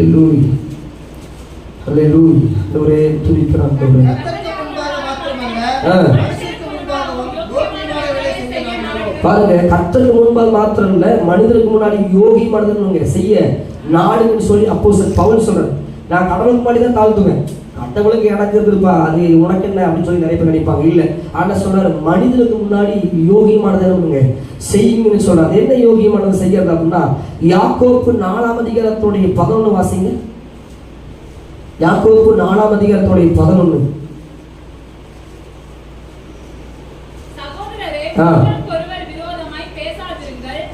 அல்லேலூயா அல்லேலூயா ஆண்டவரே துதிக்கிறோம் ஆண்டவரே பாருங்க கர்த்தருக்கு முன்பாக மாத்திரம் இல்ல மனிதருக்கு முன்னாடி யோகி மனிதனுங்க செய்ய நாடுன்னு சொல்லி அப்போ பவுல் சொல்றாரு. நான் கடவுளுக்கு முன்னாடி தான் தாழ்த்துவேன். எனக்கு இருக்குதுப்பா அது உனக்கு என்ன அப்படின்னு சொல்லி நிறைய பேர் நினைப்பாங்க. இல்ல ஆனா சொல்றாரு மனிதனுக்கு முன்னாடி யோகியமானதுங்க செய்யுங்கன்னு சொல்றாரு. என்ன யோகியமானது செய்யறது அப்படின்னா யாக்கோப்பு நாலாம் அதிகாரத்துடைய பதினொன்று வாசிங்க. யாக்கோப்பு நாலாம் அதிகாரத்துடைய பதினொன்று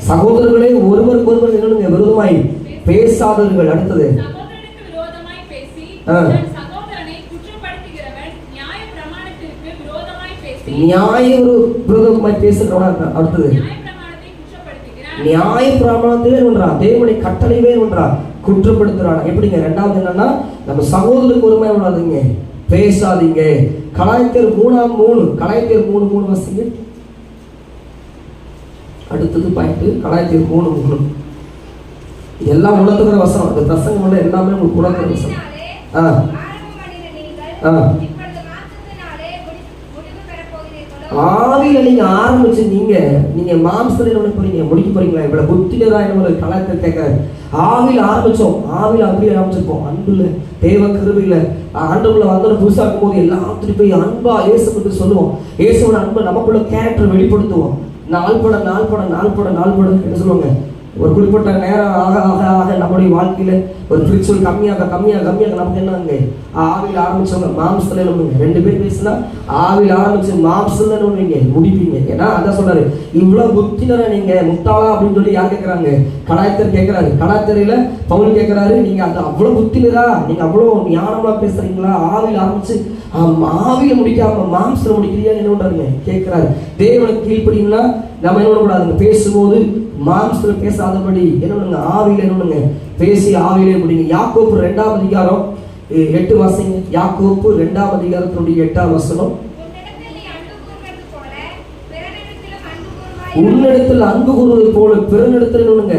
சகோதரர்களே ஒருவருக்கு ஒருவர் என்னங்க விரோதமாய் பேசாதவர்கள். அடுத்தது சகோதரனுக்கு விரோதமாய் பேசி ஆ. தன் சகோதரனை குற்றப்படுத்துகிறவன் நியாய பிரமாணத்திற்கு விரோதமாய் பேசி நியாய ஒரு விரோதமாய் பேசுகிறவனா இருக்கான். அடுத்தது? நியாய பிரமாணத்திலே ஒன்றா தேவனுடைய கட்டளைவே ஒன்றா குற்றப்படுத்துறானா? எப்படிங்க? ரெண்டாவது என்னன்னா நம்ம சகோதரருக்கு ஒருமை விடாதீங்க பேசாதீங்க. கலாய்த்தர் மூணாம் மூணு கலாய்த்தர் மூணு மூணு வாசிங்க. அடுத்தது பாயிண்ட் கலாய்த்தர் மூணு மூணு. எல்லாம் உணர்த்துகிற வசனம். இந்த பிரசங்கம் எல்லாமே உங்களுக்கு உணர்த்துகிற வசனம். ஆ. ஆ. ஆவியில நீங்க ஆரம்பிச்சு நீங்க நீங்க மாம்சத்துல என்ன போறீங்க முடிக்க போறீங்களா? இவ்வளவு புத்தினரா என்ன கலத்தை கேட்கறாரு. ஆவியில ஆரம்பிச்சோம். ஆவியில அப்படியே ஆரம்பிச்சிருப்போம். அன்புல தேவ கிருபையில ஆண்டுக்குள்ள வந்தோட புதுசா இருக்கும்போது எல்லாத்துலையும் போய் அன்பா இயேசு பற்றி சொல்லுவோம். இயேசுவோட அன்பை நமக்குள்ள கேரக்டர் வெளிப்படுத்துவோம். நாள் பட நாள் பட நாள் பட நாள் பட என்ன சொல்லுவாங்க. ஒரு குறிப்பிட்ட நேரம் ஆக ஆக ஆக நம்முடைய வாழ்க்கையில் ஒரு ஸ்பிரிச்சுவல் கம்மியாக கம்மியாக கம்மியாக நமக்கு என்னங்க ஆவியில் ஆரம்பிச்சவங்க மாம்சத்தில் நம்புங்க ரெண்டு பேர் பேசினா ஆவியில் ஆரம்பிச்சு மாம்சத்தில் நம்புவீங்க முடிப்பீங்க. ஏன்னா அதான் சொல்றாரு இவ்வளோ புத்தினரை நீங்க முட்டாளா அப்படின்னு சொல்லி யார் கேட்குறாங்க கலாய்த்தர் கேட்கறாரு கலாய்த்தரையில பவுல் கேட்குறாரு நீங்க அது அவ்வளோ புத்தினரா நீங்க அவ்வளோ ஞானமாக பேசுறீங்களா? ஆவியில் ஆரம்பிச்சு ஆவியில் முடிக்காம மாம்சத்தில் முடிக்கிறியா என்ன பண்றாருங்க? கேட்குறாரு தேவனுக்கு கீழ்ப்படிங்களா நம்ம என்ன பண்ணக்கூடாது? பேசும்போது மாம்சத்துல பேசாதபடி என்ன பண்ணுங்க ஆவியில என்ன பண்ணுங்க பேசி ஆவியிலே முடிங்க. யாக்கோப்பு ரெண்டாம் அதிகாரம் எட்டு வாசிங்க யாக்கோப்பு ரெண்டாம் அதிகாரத்தினுடைய எட்டாம் வசனம். உன்னிடத்தில் அன்பு அன்பு கூறுவது போல பிறனிடத்தில் என்னங்க?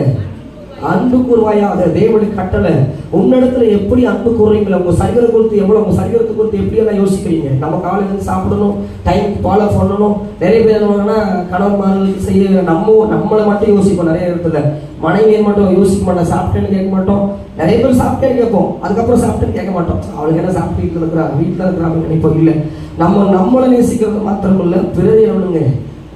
அன்பு கூறுவாயாக. தேவனுடைய கட்டளை. உன்னிடத்துல எப்படி அன்பு கூறுறீங்களா உங்க சரீரம் கொடுத்து எவ்வளவு உங்க சரீரத்தை கொடுத்து எப்படி எல்லாம் யோசிக்கிறீங்க? நம்ம காலையில சாப்பிடணும் டைம் ஃபாலோ பண்ணணும். நிறைய பேர் என்ன கணவன்மார்களுக்கு செய்ய நம்ம நம்மளை மட்டும் யோசிப்போம் நிறைய இடத்துல. மனைவியை மட்டும் யோசிக்க மாட்டோம் சாப்பிட்டேன்னு கேட்க மாட்டோம். நிறைய பேர் சாப்பிட்டேன்னு கேட்போம். அதுக்கப்புறம் சாப்பிட்டேன்னு கேட்க மாட்டோம். அவளுக்கு என்ன சாப்பிட்டு வீட்டில் இருக்கிறா வீட்டில் இருக்கிறாங்க நினைப்போம். இல்லை நம்ம நம்மளை நேசிக்கிறது மாத்திரம் இல்லை பிறரை எவனுங்க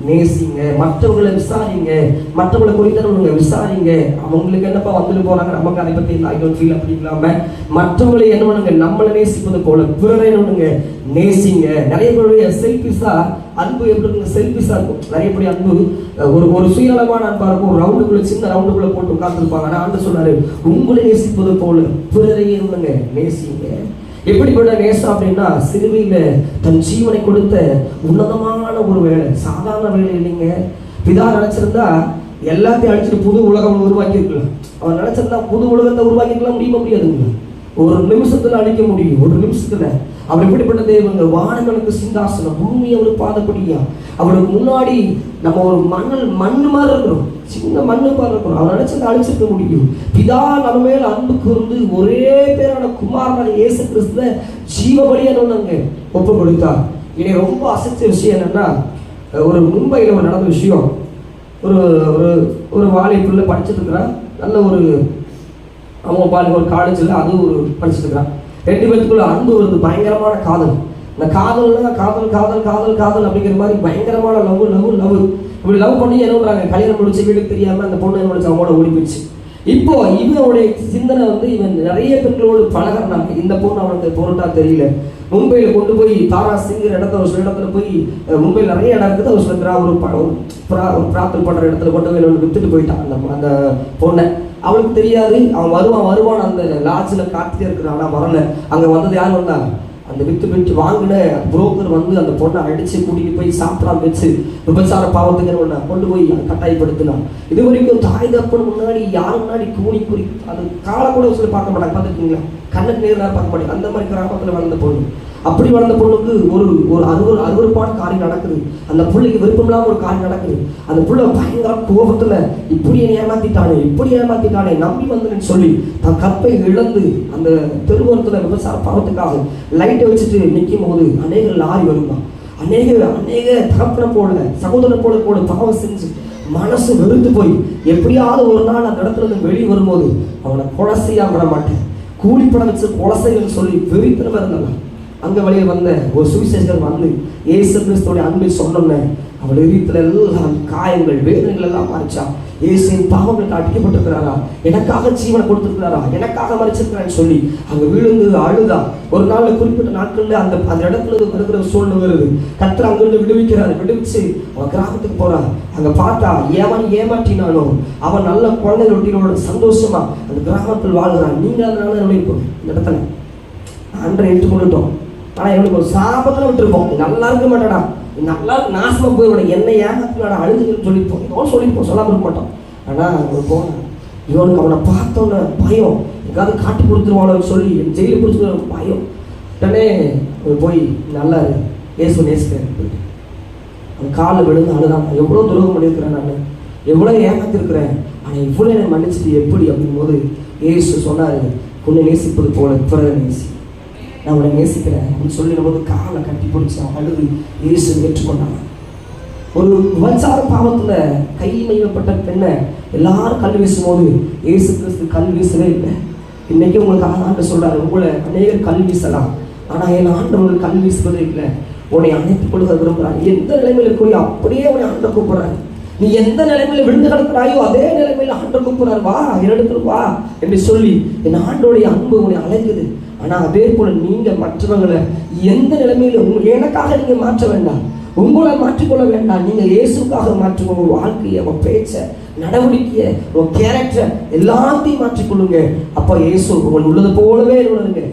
நேசிங்க. மற்றவங்களை விசாரிங்க. மற்றவங்களை குறித்தவங்க விசாரிங்க. அவங்களுக்கு என்னப்பா வந்துட்டு போறாங்க? நமக்கு அதை பத்தி ஐ டோன்ட் ஃபீல் அப்படி இல்லாம மற்றவங்களை என்ன பண்ணுங்க? நம்மளை நேசிப்பது போல பிறரை என்ன நேசிங்க. நிறைய பேருடைய செல்பிஸா அன்பு எப்படி இருக்குங்க? செல்பிஸா இருக்கும். நிறைய பேருடைய அன்பு ஒரு ஒரு சுயநலமான அன்பா இருக்கும். ரவுண்டுக்குள்ள சின்ன ரவுண்டுக்குள்ள போட்டு உட்கார்ந்துருப்பாங்க. ஆனா ஆண்டு சொன்னாரு உங்களை நேசிப்பது போல பிறரை என்ன நேசிங்க. எப்படிப்பட்ட நேசம் அப்படின்னா சிறுவையில் தன் ஜீவனை கொடுத்த உன்னதமான ஒரு வேலை சாதாரண வேலை இல்லைங்க. பிதா நினைச்சிருந்தா எல்லாத்தையும் அழிச்சிட்டு புது உலகம் உருவாக்கி இருக்கலாம் அவன் நினைச்சிருந்தா புது உலகத்தை உருவாக்கிக்கலாம் முடிய முடியுமா முடியாதுங்க. ஒரு நிமிஷத்துல அழிக்க முடியும் ஒரு நிமிஷத்துல. அவர் எப்படிப்பட்ட தெய்வங்க? வானங்களுக்கு சிந்தாசனம் பூமி அவர் பாதப்படியா. அவருக்கு முன்னாடி நம்ம ஒரு மண்ணல் மண் மாதிரி இருக்கிறோம். சின்ன மண்ணு மாதிரி இருக்கணும் அவர் நினைச்சதை அழிச்சிருக்க முடியும். பிதா நம்ம மேல அன்பு கூர்ந்து ஒரே பேரான குமாரனான இயேசு கிறிஸ்துவ ஜீவபலியா ஒண்ணுங்க ஒப்பு கொடுத்தார். இனி ரொம்ப அசைச்ச விஷயம் என்னன்னா ஒரு மும்பையில் ஒரு நடந்த விஷயம். ஒரு ஒரு ஒரு வாலி பிள்ளை படிச்சுட்டு இருக்கிறான். நல்ல ஒரு அவங்க பாருங்க ஒரு காலேஜில் அது ஒரு படிச்சுட்டு இருக்கிறான். ரெண்டு பேருக்குள்ள அன்பு வருது பயங்கரமான காதல். இந்த காதல்னா காதல் காதல் காதல் காதல் அப்படிங்கிற மாதிரி பயங்கரமான லவ் லவ் லவ். இப்படி லவ் பண்ணி என்ன பண்றாங்க? கல்யாணம் முடிச்சு வீட்டுக்கு தெரியாம அந்த பொண்ணு என்ன முடிச்சு அவங்களோட ஓடி போயிடுச்சு. இப்போ இவனுடைய சிந்தனை வந்து இவன் நிறைய பெண்களோடு பழகிறாங்க இந்த பொண்ணு அவனுக்கு பொருட்டா தெரியல. மும்பையில கொண்டு போய் தாரா சிங்கிற இடத்துல ஒரு சில இடத்துல போய் மும்பையில் நிறைய இடம் இருக்குது. ஒரு சில கிரா ஒரு பிரா- பிரார்த்தனை பண்ற இடத்துல கொண்டு போய் வித்துட்டு போயிட்டான். அந்த அந்த பொண்ணை. அவளுக்கு தெரியாது. அவன் வருவான் வருவான். அந்த லாட்ஜில் காத்துட்டே இருக்கிறான். ஆனால் வரல. அங்கே வந்தது யார் வந்தாங்க அந்த வித்து விட்டு வாங்கின புரோக்கர் வந்து அந்த பொண்ணை அடிச்சு கூட்டிட்டு போய் சாப்பிடாம வச்சு விபச்சார பாவத்துக்கு கொண்டு போய் கட்டாயப்படுத்தினான் இது வரைக்கும் தாய் தப்பன் முன்னாடி யார் முன்னாடி கூணி குறி அது காலை கூட சொல்லி பார்க்க மாட்டாங்க. பார்த்துருக்கீங்களா? கண்ணுக்கு நேரில் பார்க்க மாட்டாங்க. அந்த மாதிரி கிராமத்தில் வளர்ந்த பொண்ணு. அப்படி வளர்ந்த பொண்ணுக்கு ஒரு ஒரு அறுவறு அறுவறுப்பான காரியம் நடக்குது. அந்த பிள்ளைக்கு விருப்பமில்லாம ஒரு காரியம் நடக்குது. அந்த பிள்ளை பயங்கர கோபத்துல இப்படி என்னை ஏமாத்திட்டானே இப்படி ஏமாத்திட்டானே நம்பி வந்தேன்னு சொல்லி தன் கற்பை இழந்து அந்த தெருவோரத்துல விவசாய பாவத்துக்காக லைட்டை வச்சுட்டு நிற்கும் போது அநேக லாரி வருமா? அநேக அநேக தகப்பனை போல சகோதர போல கூட பாவம் செஞ்சு மனசு வெறுத்து போய் எப்படியாவது ஒரு நாள் அந்த இடத்துல இருந்து வெளியே வரும்போது அவனை கொலை செய்யாம விட மாட்டேன். கூலிப்படம் வச்சு கொலை செய்யணும்னு சொல்லி வெறித்தனமா இருந்தாங்க அங்கே வழியில் வந்த ஒரு சுவிசேஷகர் வந்து ஏசு கிறிஸ்துவோடைய அன்பை சொன்னோன்னே அவள் எரித்துல எல்லாம் காயங்கள் வேதனைகள் எல்லாம் மாறிச்சா? இயேசுவின் பாவங்களுக்கு அடிக்கப்பட்டிருக்கிறாரா எனக்காக ஜீவனை கொடுத்திருக்கிறாரா? எனக்காக மறைச்சிருக்கிறான்னு சொல்லி அங்க விழுந்து அழுதா. ஒரு நாள்ல குறிப்பிட்ட நாட்கள்ல அந்த அந்த இடத்துல இருந்து சூழ்நிலை வருது. கத்திர அங்கிருந்து விடுவிக்கிறாரு விடுவிச்சு அவன் கிராமத்துக்கு போறான் அங்க பார்த்தா ஏவன் ஏமாற்றினானோ? அவன் நல்ல குழந்தை ரொட்டினோட சந்தோஷமா அந்த கிராமத்தில் வாழ்கிறான். நீங்க அதனால நினைப்போம் இந்த இடத்துல அன்றை எடுத்துக்கொண்டுட்டோம். ஆனால் இவனுக்கு ஒரு சாபத்தில் விட்டுருப்போம். நல்லா இருக்க மாட்டாடா நீ நல்லா நாசமா போயிட என்ன ஏமாத்தினாடா அழுதுன்னு சொல்லிப்போம். இவன் சொல்லிப்போம். சொல்லாமல் இருக்க மாட்டோம். ஆனால் அவன் போனேன் இவனுக்கு அவனை பார்த்தோன்னே பயம். எங்காவது காட்டி கொடுத்துருவானு சொல்லி என் ஜெயிலில் பிடிச்சிருக்க பயம். உடனே போய் நல்லா ஏசு நேசுக்கிறேன். போயிட்டு. அவன் காலில் விழுந்து அழுதான். எவ்வளோ துரோகம் பண்ணியிருக்கிறேன் நான். எவ்வளோ ஏமாத்திருக்கிறேன். ஆனால் இவ்வளோ என்னை மன்னிச்சிட்டு எப்படி? அப்படிங்கும்போது ஏசு சொன்னார் உன்னை நேசிப்பது போல பிறகு நேசி. நான் உன்னை நேசிக்கிறேன். அப்படின்னு சொல்லிடும் போது காலை கட்டி பிடிச்சி அவன் அழுது இயேசு ஏற்றுக்கொண்டாங்க ஒரு விபச்சார பாவத்தில் கை மையப்பட்ட பெண்ணை எல்லாரும் கல் வீசும்போது இயேசு கிறிஸ்து கல் வீசவே இல்லை. இன்னைக்கு உங்களுக்கு ஆண்டு சொல்றாரு உங்களை அநேகர் கல் வீசலாம். ஆனால் என் ஆண்டவர்கள் கல் வீசுவதே இல்லை. உன்னை அணைத்துக் கொள்க விரும்புறாரு எந்த நிலைமையில இருக்கோ அப்படியே உன்னை ஆண்டை கூப்பிடுறாரு. நீ எந்த நிலைமையில விழுந்து கிடக்கிறாயோ அதே நிலைமையில ஆண்டை கூப்பிடுறாரு. வா என்னிடத்துல வா என்று சொல்லி என் ஆண்டோடைய அன்பு உன்னை அழைக்குது. ஆனால் அதே போல் நீங்கள் மற்றவங்களை எந்த நிலைமையில உங்கள் எனக்காக நீங்கள் மாற்ற வேண்டாம். உங்களை மாற்றிக்கொள்ள வேண்டாம். நீங்கள் இயேசுக்காக மாற்றுங்க உங்கள் வாழ்க்கையை உங்கள் பேச்சை நடவடிக்கையை உங்கள் கேரக்டர் எல்லாத்தையும் மாற்றிக்கொள்ளுங்க. அப்போ இயேசு உங்கள் உள்ளது போலவே உள்ளதுங்க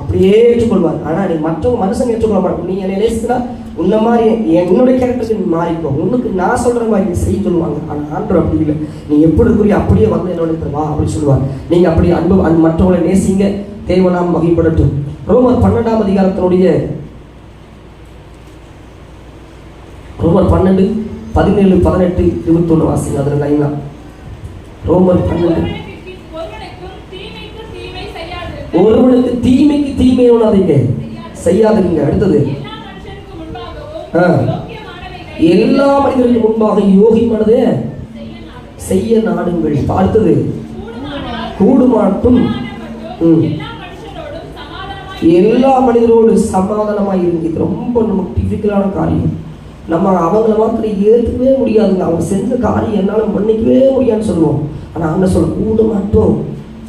அப்படியே ஏற்றுக்கொள்வார். ஆனால் நீ மற்றவங்க மனுஷங்க ஏற்றுக்கொள்ள மாட்டோம் நீ என்னை நேசிக்கிறா உன்ன மாதிரி என்னுடைய கேரக்டருக்கு நீ மாறிக்கோ. உனக்கு நான் சொல்கிற மாதிரி நீ செய்ய சொல்லுவாங்க. ஆனால் ஆண்டவர் அப்படி இல்லை. நீ எப்படி இருக்கிறீ அப்படியே வந்து என்னோட வா அப்படின்னு சொல்லுவார். நீங்கள் அப்படி அன்பு அன்பு மற்றவங்களை நேசிங்க. தேவனாம் வகைப்படட்டும். ரோமர் பன்னெண்டாம் அதிகாரத்தினுடைய ரோமர் பன்னெண்டு பதினேழு பதினெட்டு இருபத்தொன்று வாசிங்க அதில் லைனா ரோமர் பன்னெண்டு. ஒருவனுக்கு தீமைக்கு தீமை உணாதீங்க செய்யாதீங்க அடுத்தது. எல்லா எல்லா மனிதர்களுக்கு முன்பாக யோகிமானதே செய்ய செய்ய நாடுங்கள். பார்த்தது அடுத்தது. கூடுமாட்டும். ம். எல்லா மனிதரோடு சமாதானமாக இருந்து இது ரொம்ப நமக்கு டிஃபிகலான காரியம். நம்ம அவங்கள மாத்திரம் ஏற்றுக்கவே முடியாதுங்க. அவங்க செஞ்ச காரியம் என்னால் மன்னிக்கவே முடியாதுன்னு சொல்லுவோம். ஆனால் அவங்க சொல்ல கூடு மாட்டோம்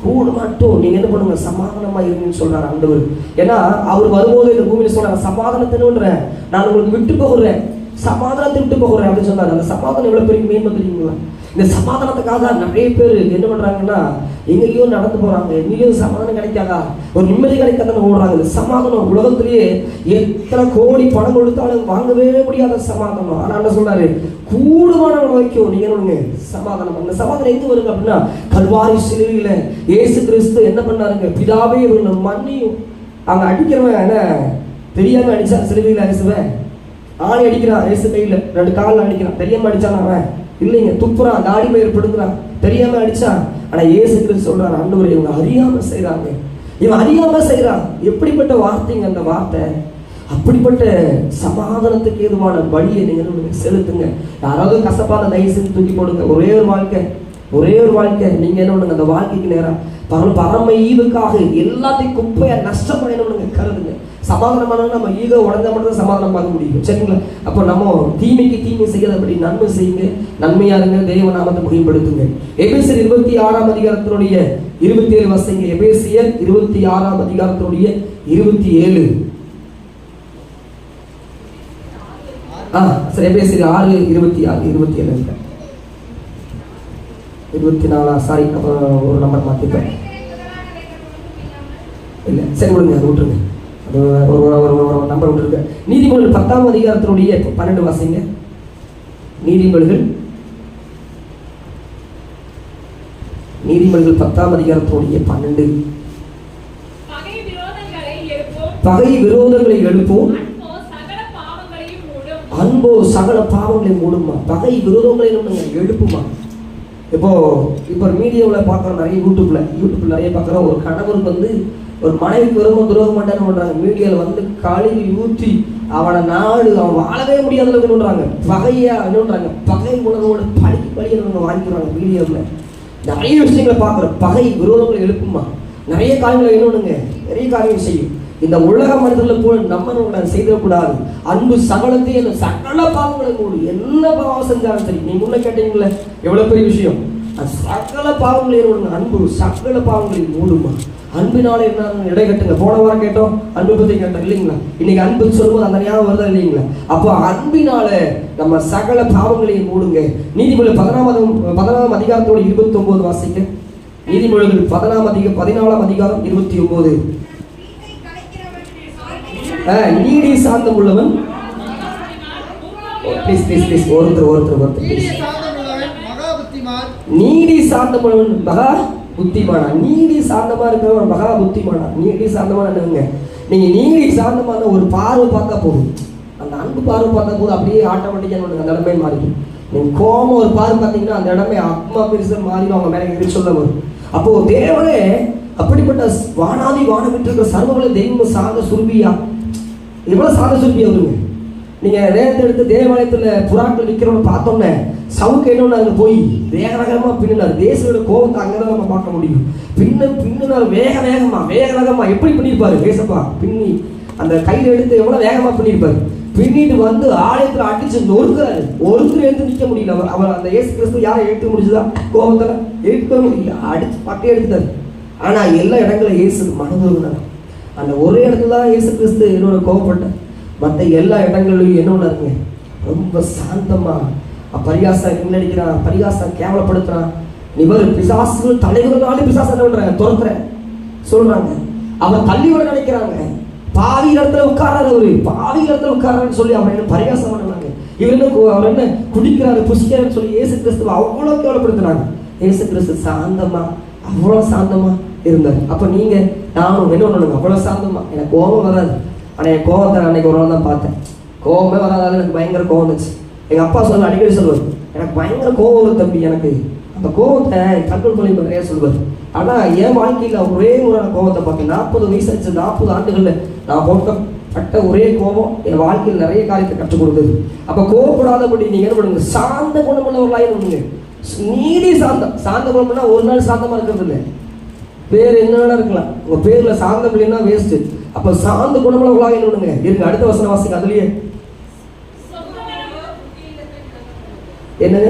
கூடு மாட்டோம் நீங்கள் என்ன பண்ணுங்க? சமாதானமாக இருங்கன்னு சொல்கிறார் ஆண்டவர். ஏன்னா அவர் வரும்போது இந்த பூமியில் சொல்றாரு சமாதானத்தினுன்றேன். நான் உங்களுக்கு விட்டு போகிறேன். சமாதானத்தை விட்டு போகிறேன் அப்படின்னு சொன்னார். அந்த சமாதானம் எவ்வளோ பெரிய மேன்மை தெரியுங்களா? இந்த சமாதானத்துக்காக தான் நிறைய பேர் என்ன பண்ணுறாங்கன்னா எங்கேயோ நடந்து போகிறாங்க எங்கேயோ சமாதானம் கிடைக்காதா? ஒரு நிம்மதி கிடைக்காதான்னு ஓடுறாங்க. இந்த சமாதானம் உலகத்திலேயே எத்தனை கோடி பணம் கொடுத்தாலும் வாங்கவே முடியாத சமாதானம். ஆனால் என்ன சொல்கிறாரு கூடுமான வரைக்கும் நீங்கள் ஒன்று சமாதானம் அந்த சமாதானம் எங்கே வருங்க அப்படின்னா கல்வாரி சிலுவையில் ஏசு கிறிஸ்து என்ன பண்ணாருங்க? பிதாவே இவங்க மன்னியும். அவங்க அடிக்கிறவன் என்ன? தெரியாம அடிச்சா சிலுவையில் இயேசுவன் ஆணி அடிக்கிறான் இயேசு கையில். ரெண்டு காலில் அடிக்கிறான். தெரியாம அடிச்சான் அவன். இல்லைங்க துப்புறான் தாடி மயிர் படுக்கிறான் தெரியாம அடிச்சான் ஆனா இயேசு கிறிஸ்து சொல்றாரு ஆண்டவரே இவங்க அறியாம செய்யறாங்க இவன் அறியாம செய்யறான் எப்படிப்பட்ட வார்த்தைங்க அந்த வார்த்தை? அப்படிப்பட்ட சமாதானத்துக்கு ஏதுவான வழியை நீங்கள் என்ன செலுத்துங்க. யாராவது கசப்பான தயவு செஞ்சு தூக்கி போடுங்க. ஒரே ஒரு வாழ்க்கை ஒரே ஒரு வாழ்க்கை. நீங்க என்ன பண்ணுங்க அந்த வாழ்க்கைக்கு நேரம் பரம பரம ஈவுக்காக எல்லாத்தையும் குப்பையா நஷ்டமா என்ன பண்ணுங்க கருதுங்க. சமாதானமான நம்ம ஈகோ உடஞ்சா மட்டும் தான் சமாதானம் பார்க்க முடியும். சரிங்களா? அப்போ நம்ம தீமைக்கு தீமை செய்யாதபடி நன்மை செய்யுங்க. நன்மையா இருங்க. தெய்வ நாமத்தை முடிவுபடுத்துங்க எபேசியர் இருபத்தி ஆறாம் அதிகாரத்தினுடைய இருபத்தி ஏழு வசங்க எபேசியர் இருபத்தி ஆறாம் அதிகாரத்தினுடைய இருபத்தி ஏழு ஆ சரி எபேசியர் ஆறு இருபத்தி ஆறு இருபத்தி ஏழு இருபத்தி நாலா சாரி அப்போ ஒரு நம்பர் மாற்றிப்பேன் இல்லை சரி விடுங்க விட்டுருங்க. ஒரு நம்பர் விட்டுருங்க நீதிமொழிகள் பத்தாம் அதிகாரத்தினுடைய பன்னெண்டு வாசிங்க. நீதிமொழிகள். நீதிமொழிகள் பத்தாம் அதிகாரத்தினுடைய பன்னெண்டு. பகை விரோதங்களை எழுப்பும். அன்போ சகல பாவங்களை மூடுமா பகை விரோதங்களை நம்ம எழுப்புமா? இப்போ இப்போ மீடியாவில் பார்க்குறோம் நிறைய யூடியூப்ல. யூடியூப்ல நிறைய பார்க்குறோம். ஒரு கணவருக்கு வந்து ஒரு மனைவிக்கு விரும்ப துரோகம் பண்ணான்னு பண்றாங்க மீடியாவில் வந்து காலையில் ஊற்றி அவனை நாடு அவன் வாழவே முடியாத அளவுக்கு பண்றாங்க பகையா என்னன்றாங்க பகை உணர்வோடு பழகி பழி அவங்க வாங்கிக்கிறாங்க மீடியாவில். நிறைய விஷயங்களை பார்க்குறோம். பகை விரோதங்களை எழுப்புமா? நிறைய காரியங்களை என்னொன்னுங்க நிறைய காரியம் செய்யும். இந்த உலக மனிதர்கள் போல நம்ம செய்திடக்கூடாது. அன்பு சகலத்தையும் என்ன சகல பாவங்களை மூடு. என்ன பாவம் செஞ்சாலும் சரி. நீங்க முன்ன கேட்டீங்களே எவ்வளவு பெரிய விஷயம்? அது சகல பாவங்களை என்னோட அன்பு சகல பாவங்களை மூடுமா? அன்பினால என்ன இடை கட்டுங்க. போன வாரம் கேட்டோம் அன்பு பத்தி கேட்டோம் இல்லைங்களா? இன்னைக்கு அன்பு சொல்லும்போது அந்த ஞாபகம் வருதா இல்லைங்களா? அப்போ அன்பினால நம்ம சகல பாவங்களையும் மூடுங்க. நீதிமொழி பதினாவது பதினாறாம் அதிகாரத்தோட இருபத்தி ஒன்பது வாசிக்க நீதிமொழிகள் பதினாம் அதிக பதினாலாம் அதிகாரம் இருபத்தி ஒன்பது நீடி சாந்தம் உள்ளவன். ப்ளீஸ் ப்ளீஸ் ப்ளீஸ் ஒருத்தர் ஒருத்தர் ஒருத்தர் நீடி சாந்தம் உள்ளவன் மகா புத்திமானா? நீடி சாந்தமா இருக்கிறவன் மகா புத்திமானா. நீடி சாந்தமா என்னங்க நீங்க நீடி சாந்தமா ஒரு பார்வை பார்த்தா போதும். அந்த அன்பு பார்வை பார்த்தா போதும். அப்படியே ஆட்டோமேட்டிக்கா அந்த இடமே மாறிடும். நீங்க கோபம் ஒரு பார்வை பார்த்தீங்கன்னா அந்த இடமே அம்மா பெருசா மாறிடும். அவங்க மேலே எதிர்த்து சொல்ல வரும் அப்போ தேவனே அப்படிப்பட்ட வானாதி வானம் இருக்கிற சர்வங்களை தெய்வம் சார்ந்த சுருபியா? எவ்வளவு சார்ந்த சுருபியா வருங்க நீங்க ரேத்தை எடுத்து தேவாலயத்துல புறாக்கள் நிக்கிறவங்க பார்த்தோன்னே சவுக்கு என்னன்னு போய் வேக வேகமா பின்னினார். தேசோட கோபத்தை அங்கதான் நம்ம பார்க்க முடியும். பின்ன பின்னினார் வேக வேகமா வேக வேகமா. எப்படி பண்ணிருப்பாரு பேசப்பா. பின்னி அந்த கையில எடுத்து எவ்வளவு வேகமா பண்ணிருப்பாரு பின்னிட்டு வந்து ஆலயத்துல அடிச்சு நொறுக்கிறாரு. ஒருத்தர் எடுத்து நிக்க முடியல. அவர் அவர் அந்த ஏசு கிறிஸ்து யாரை எடுத்து முடிச்சுதா? கோபத்துல? எடுக்கவே முடியல. அடிச்சு பட்டே எடுத்துட்டாரு. ஆனா எல்லா இடங்களும் இயேசு மனதுருனார் அந்த ஒரே இடத்துல தான் இயேசு கிறிஸ்து என்னோட கோபப்பட்டேன் மற்ற எல்லா இடங்கள்லையும் என்ன இருங்க ரொம்ப சாந்தமா. அஹ் பரிகாசம் முன்னடிக்கிறான் பரிகாசம் கேவலப்படுத்துறான். இவர் பிசாசுகள் தலைவர்களாலே பிசாசு என்ன பண்றாங்க? துரத்துறேன் சொல்றாங்க. அவன் தள்ளி விட நினைக்கிறாங்க. பாவி இடத்துல உட்காராரு அவரு. பாவி இடத்துல உட்காரான்னு சொல்லி அவன் என்ன பரிகாசம் பண்ணாங்க இவர் என்ன அவர் என்ன குடிக்கிறாரு புசிக்கிறான்னு சொல்லி ஏசு கிறிஸ்துவ அவ்வளோ கேவலப்படுத்துறாங்க ஏசு கிறிஸ்து சாந்தமா அவ்வளோ சாந்தமா இருந்தார். அப்போ நீங்க நானும் என்ன பண்ணணும் அவ்வளோ சாந்தமா. எனக்கு கோபம் வராது. ஆனால் என் கோபத்தை அன்னைக்கு ஒரு நாள் தான் பார்த்தேன். கோபமே வராதால எனக்கு பயங்கர கோபம் வந்துச்சு. எங்கள் அப்பா சொல்ல அடிக்கடி சொல்லுவார் எனக்கு பயங்கர கோபம் வரும் தம்பி எனக்கு. அந்த கோபத்தை கண்ட்ரோல் பண்ணி நிறைய சொல்லுவார். ஆனால் என் வாழ்க்கையில் ஒரே ஒரு கோபத்தை பார்த்தேன். நாற்பது வயசு ஆச்சு நாற்பது ஆண்டுகளில் நான் போட்டப்பட்ட ஒரே கோபம் என் வாழ்க்கையில் நிறைய காரியத்தை கற்றுக் கொடுத்தது. அப்போ கோபப்படாதபடி நீங்கள் என்ன பண்ணுங்க சாந்த குணமுள்ளவர்களாக பண்ணுங்க நீடி சாந்தம். சாந்த குணம்னா ஒரு நாள் சாந்தமாக இருக்கிறது இல்லை. பேர் என்ன வேணா இருக்கலாம். உங்கள் பேரில் சாந்தம் இல்லைன்னா வேஸ்ட்டு அப்ப சார்ந்து குணமுள்ளவர்களாக என்ன இருங்க அடுத்த வசன வாசிங்க அதுலயே. என்னங்க?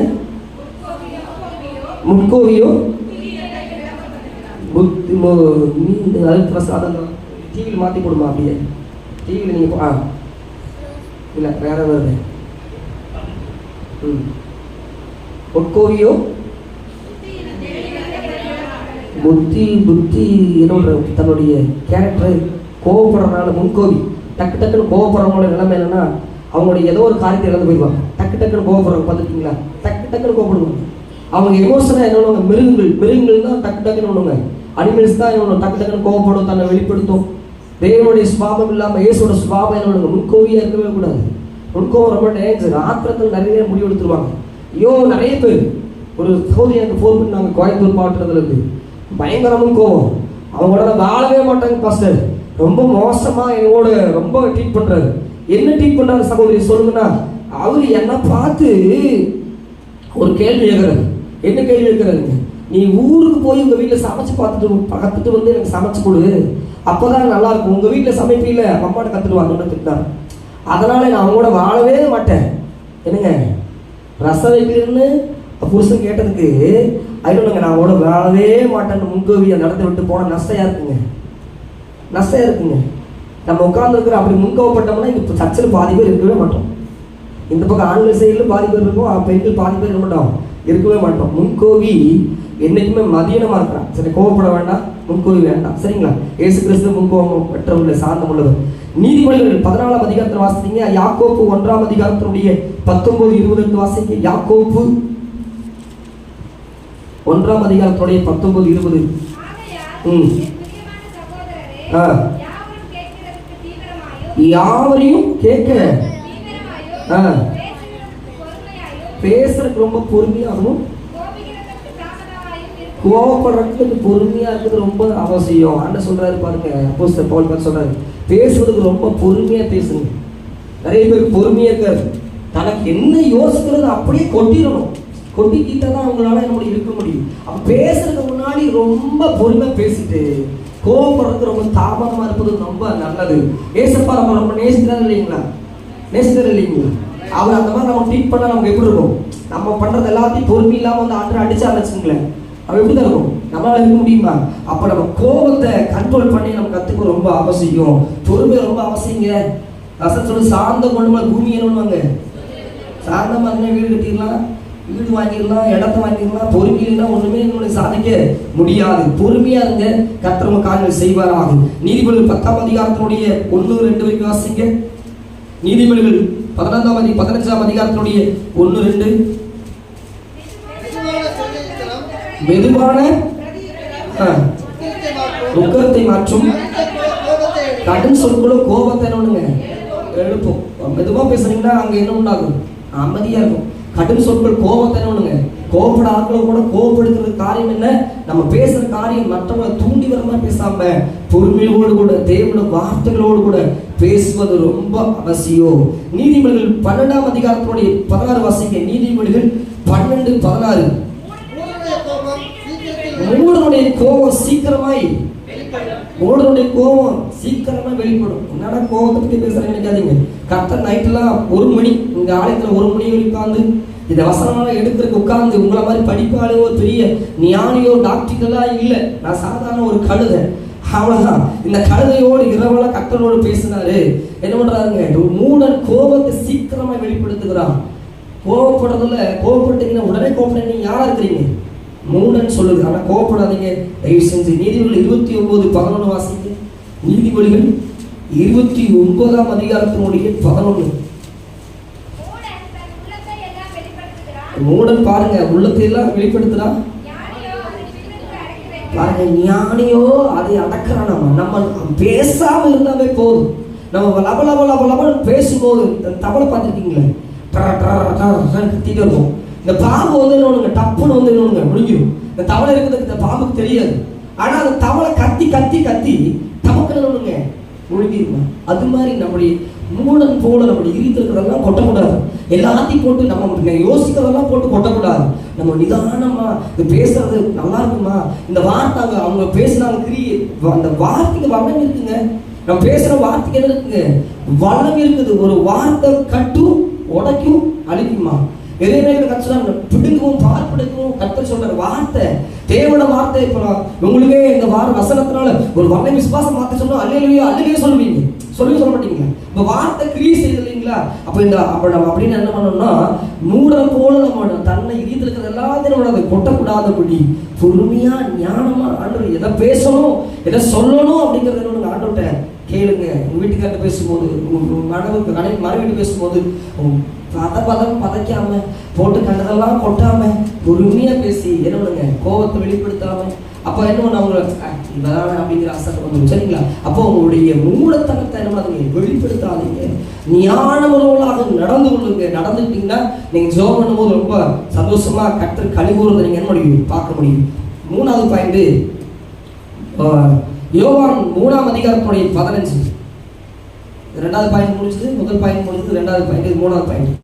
முட்கோவியோ? புத்தி அடுத்த நீ டிவியில் மாற்றி போடுமா அப்படியே? டிவியில் நீங்கள் ஆ. இல்லை வேற வருது ம். முட்கோவியோ? புத்தி புத்தி என்னோட தன்னுடைய கேரக்டர் கோவப்படுறதுனால முன்கோவி டக்கு டக்குன்னு கோவப்படுறவங்களோட நிலைமை என்னன்னா அவங்களுடைய ஏதோ ஒரு காரியத்தை இழந்து போயிடுவாங்க. டக்கு டக்குன்னு கோவப்படுறவங்க பார்த்துருக்கீங்களா? டக்கு டக்குன்னு கோவப்படுவாங்க. அவங்க எமோஷனாக என்ன பண்ணுவாங்க? மிருகங்கள் மிருகங்கள் தான் டக்கு டக்குன்னு பண்ணுவாங்க? அனிமல்ஸ் தான் என்ன டக்கு டக்குன்னு கோவப்படும் தன்னை வெளிப்படுத்தும். தேவனுடைய சுபாவம் இல்லாமல் இயேசோட சுபாவம் என்ன முன்கோவியாக இருக்கவே கூடாது. முன்கோவம் ரொம்ப டேஞ்சர் ஆத்திரத்தில் நிறைய முடிவு எடுத்துருவாங்க. ஐயோ நிறைய பேர். ஒரு சோதரி எனக்கு ஃபோன் பண்ணாங்க கோயம்புத்தூர் மாவட்டத்துல இருந்து பயங்கரமும் கோவம். அவங்களோட வாழவே மாட்டாங்க பாஸ்டர் ரொம்ப மோசமாக என்னோட ரொம்ப ட்ரீட் பண்ணுறாரு என்ன ட்ரீட் பண்ணாரு சகோதரி சொல்லுங்கன்னா அவர் என்ன பார்த்து ஒரு கேள்வி கேட்கிறாரு என்ன கேள்வி கேட்கிறாருங்க நீ ஊருக்கு போய் உங்கள் வீட்டில் சமைச்சு பார்த்துட்டு பார்த்துட்டு வந்து எனக்கு சமைச்சு கொடு. அப்பதான் நல்லா இருக்கும். வீட்டில் வீட்டுல சமைப்பீல அம்மாட்ட கத்துடுவாங்கன்னு திட்டாரு அதனால் நான் அவங்களோட வாழவே மாட்டேன். என்னங்க? ரசம் வைக்கிறேன்னு புருஷன் கேட்டதுக்கு ஐயோங்க நான் அவங்களோட வாழவே மாட்டேன்னு முன்கோவியை நடத்தி விட்டு போன நஷ்டம் இருக்குங்க. நஷ்டம் இருக்குங்க. நம்ம உட்கார்ந்துருக்கிற அப்படி முன்கோவப்பட்டோம்னா இங்க சர்ச்சில் பாதி பேர் இருக்கவே மாட்டோம். இந்த பக்கம் ஆண்கள் சைடில் பாதி பேர் இருக்கும் பெண்கள் பாதி பேர் இருக்க மாட்டோம். இருக்கவே மாட்டோம். முன்கோவி என்னைக்குமே மதியனமா இருக்கிறான். சரி கோவப்பட வேண்டாம். முன்கோவி வேண்டாம். சரிங்களா? ஏசு கிறிஸ்து முன்கோபம் பெற்றவர்களை சார்ந்த உள்ளவர் நீதிமொழிகள் பதினாலாம் அதிகாரத்தில் வாசித்தீங்க யாக்கோப்பு ஒன்றாம் அதிகாரத்தினுடைய பத்தொன்பது இருபது வாசிங்க. யாக்கோப்பு ஒன்றாம் அதிகாரத்துடைய பத்தொன்பது இருபது. ம். யாவரையும் கேட்க. ஆ. பேசுறதுக்கு ரொம்ப பொறுமையாகவும் இருக்கும் கோவப்படுறதுக்கு பொறுமையா இருக்கிறது ரொம்ப அவசியம். அண்ணன் சொல்றாரு பாருங்க அப்போ பவுல் பார்த்து சொல்றாரு பேசுறதுக்கு ரொம்ப பொறுமையா பேசுங்க. நிறைய பேருக்கு பொறுமையா இருக்காது தனக்கு என்ன யோசிக்கிறது அப்படியே கொட்டிடணும். கொட்டிக்கிட்டா தான் அவங்களால என்ன இருக்க முடியும். அப்ப பேசுறதுக்கு முன்னாடி ரொம்ப பொறுமையா பேசிட்டு கோபப்படுறது ரொம்ப தாமதமா இருப்பது ரொம்ப நல்லது. ஏசப்பா நம்ம ரொம்ப நேசிக்கிறாரு இல்லைங்களா? நேசிக்கிறாரு இல்லைங்களா? அவர் அந்த மாதிரி நம்ம ட்ரீட் பண்ணால் நமக்கு எப்படி இருக்கும்? நம்ம பண்ணுறது எல்லாத்தையும் பொறுமை இல்லாமல் வந்து ஆண்டு அடிச்சா வச்சுங்களேன் அவன் எப்படி தான் இருக்கும்? நம்மளால இருக்க முடியுமா? அப்போ நம்ம கோபத்தை கண்ட்ரோல் பண்ணி நம்ம கற்றுக்க ரொம்ப அவசியம். பொறுமை ரொம்ப அவசியங்க. அசன் சொல்லி சார்ந்த கொண்டு பூமி என்னவாங்க சார்ந்த மாதிரி வீடு கட்டிடலாம். வீடு வாங்கிடலாம் இடத்த வாங்கிடலாம் பொறுமை ஒன்றுமே ஒண்ணுமே நம்மளுக்கு சாதிக்க முடியாது. பொறுமையா இருங்க கத்திரம காரியங்கள் செய்வாராக. நீதிபதிகள் பத்தாம் அதிகாரத்தினுடைய ஒன்று ரெண்டு வரைக்கும் வாசிங்க. நீதிபதிகள் பதினைந்தாம் அதி பதினஞ்சாம் அதிகாரத்தினுடைய ஒன்று ரெண்டு. மெதுவான சொல்லித்தனம், ஆ, மாற்றும், கடன் மாற்றும். கோபத்தை சொற்களும் கோபத்தை என்னங்க எழுப்பும். மெதுவா பேசுறீங்கன்னா அங்க என்ன உண்டாகும்? அமைதியா இருக்கும். கடும் சொற்கள் கோபத்தை என்னங்க கோபப்பட ஆட்களை கூட கோபப்படுத்துறது காரியம் என்ன? நம்ம பேசுற காரியம் மற்றவங்களை தூண்டி வர மாதிரி பேசாம பொறுமையோடு கூட தேவனோட வார்த்தைகளோடு கூட பேசுவது ரொம்ப அவசியம். நீதிமொழிகள் பன்னெண்டாம் அதிகாரத்தினுடைய பதினாறு வாசிங்க. நீதிமொழிகள் பன்னெண்டு பதினாறு. மூடனுடைய கோபம் சீக்கிரமாய் வெளிப்படும். கோபம் சீக்கிரமா வெளிப்படும். என்னடா கோபத்தை பத்தி பேசுறேன்னு நினைக்காதீங்க. கத்த நைட்லாம் ஒரு மணி இங்க ஆலயத்துல ஒரு மணி வரைக்கும் உட்கார்ந்து இந்த வசனமெல்லாம் எடுக்கிறதுக்கு உட்கார்ந்து உங்களை மாதிரி படிப்பாளோ பெரிய ஞானியோ டாக்டர்களா இல்லை. நான் சாதாரண ஒரு கழுதை. அவ்வளவுதான். இந்த கழுதையோடு இரவெல்லாம் கத்தனோடு பேசினாரு. என்ன பண்றாருங்க? ஒரு மூடன் கோபத்தை சீக்கிரமா வெளிப்படுத்துகிறான் கோபப்படுறதுல கோபப்பட்டீங்கன்னா உடனே கோபப்பட நீங்க யாரா இருக்கிறீங்க? மூடன் சொல்லுது. ஆனால் கோவப்படாதீங்க. தயவு செஞ்சு நீதிபதிகள் இருபத்தி ஒன்பது பதினொன்று வாசிங்க. நீதிபதிகள் இருபத்தி ஒன்பதாம் அதிகாரத்தினுடைய பதினொன்று மூடன் பாருங்க. உள்ளத்தை எல்லாம் வெளிப்படுத்துறான் ஞானியோ அதை பாருங்க ஞானியோ அதை அடக்கிறான் நம்ம. நம்ம பேசாம இருந்தாவே போதும். நம்ம லப லப லப பேசும்போது தவளை பார்த்துருக்கீங்களே கத்திட்டு இருக்கும் இந்த பாம்பு வந்து என்னொன்னுங்க டப்புன்னு வந்து என்னொன்னுங்க முடிஞ்சிடும் இந்த தவளை இருக்கிறதுக்கு இந்த பாம்புக்கு தெரியாது. ஆனால் அந்த தவளை கத்தி கத்தி கத்தி தமக்குன்னு என்னொன்னுங்க அது மாதிரி நம்முடைய மூடன் போல நம்முடைய இருக்கிறதெல்லாம் கொட்டக்கூடாது. எல்லாத்தையும் போட்டு நம்ம யோசிக்கிறதெல்லாம் போட்டு கொட்டக்கூடாது. நம்ம நிதானமா இது பேசுறது நல்லா இருக்குமா? இந்த வார்த்தை அவங்க அவங்க பேசுனாங்க கிரியே அந்த வார்த்தைக்கு வளம் இருக்குங்க. நம்ம பேசுற வார்த்தைக்கு என்ன இருக்குங்க? வளம் இருக்குது. ஒரு வார்த்தை கட்டும் உடைக்கும் அழிக்குமா? எதிர்நேர கற்றுறாங்க பிடுங்கவும் பார்ப்பிடுக்கவும் கத்தர் சொல்ற வார்த்தை தேவன வார்த்தை இப்போ நான் உங்களுக்கே இந்த வார வசனத்தினால ஒரு வண்ண விசுவாசம் மாத்த சொன்னா அல்லையிலேயே அல்லையே சொல்லுவீங்க. சொல்லி சொல்ல மாட்டீங்க. இப்போ வார்த்தை கிரியை செய்யுது இல்லைங்களா? அப்போ இந்த அப்போ நம்ம அப்படின்னு என்ன பண்ணோம்னா மூடம் போல நம்ம தன்னை இடித்து இருக்கிறது எல்லாத்தையும் நம்ம அதை கொட்டக்கூடாதபடி பொறுமையா ஞானமா ஆண்டவர் எதை பேசணும் எதை சொல்லணும் அப்படிங்கறத என்னோட ஆண்டவர்கிட்ட கேளுங்க. உங்க வீட்டுக்கார்ட்ட பேசும்போது உங்க மனவுக்கு கடை மனைவிட்டு பேசும்போது பத பதம் பதைக்காம போட்டு கண்டதெல்லாம் கொட்டாம பொறுமையா பேசி என்ன பண்ணுங்க? கோபத்தை வெளிப்படுத்தாம அப்போ என்ன பண்ண அவங்க? இவதான அப்படிங்கிற அசத்தை வந்து சரிங்களா அப்போ உங்களுடைய மூலத்தனத்தை என்ன பண்ணாதீங்க வெளிப்படுத்தாதீங்க. ஞானமுறவர்களாக நடந்து கொள்ளுங்க. நடந்துட்டீங்கன்னா நீங்க ஜோம் பண்ணும்போது ரொம்ப சந்தோஷமா கற்று கழிவுறதை நீங்க என்ன முடியும்? பார்க்க முடியும். மூணாவது பாயிண்ட் யோவான் மூணாம் அதிகாரத்துடைய பதினஞ்சு. ரெண்டாவது பாயிண்ட் முடிஞ்சது முதல் பாயிண்ட் முடிஞ்சது ரெண்டாவது பாயிண்ட் மூணாவது பாயிண்ட்.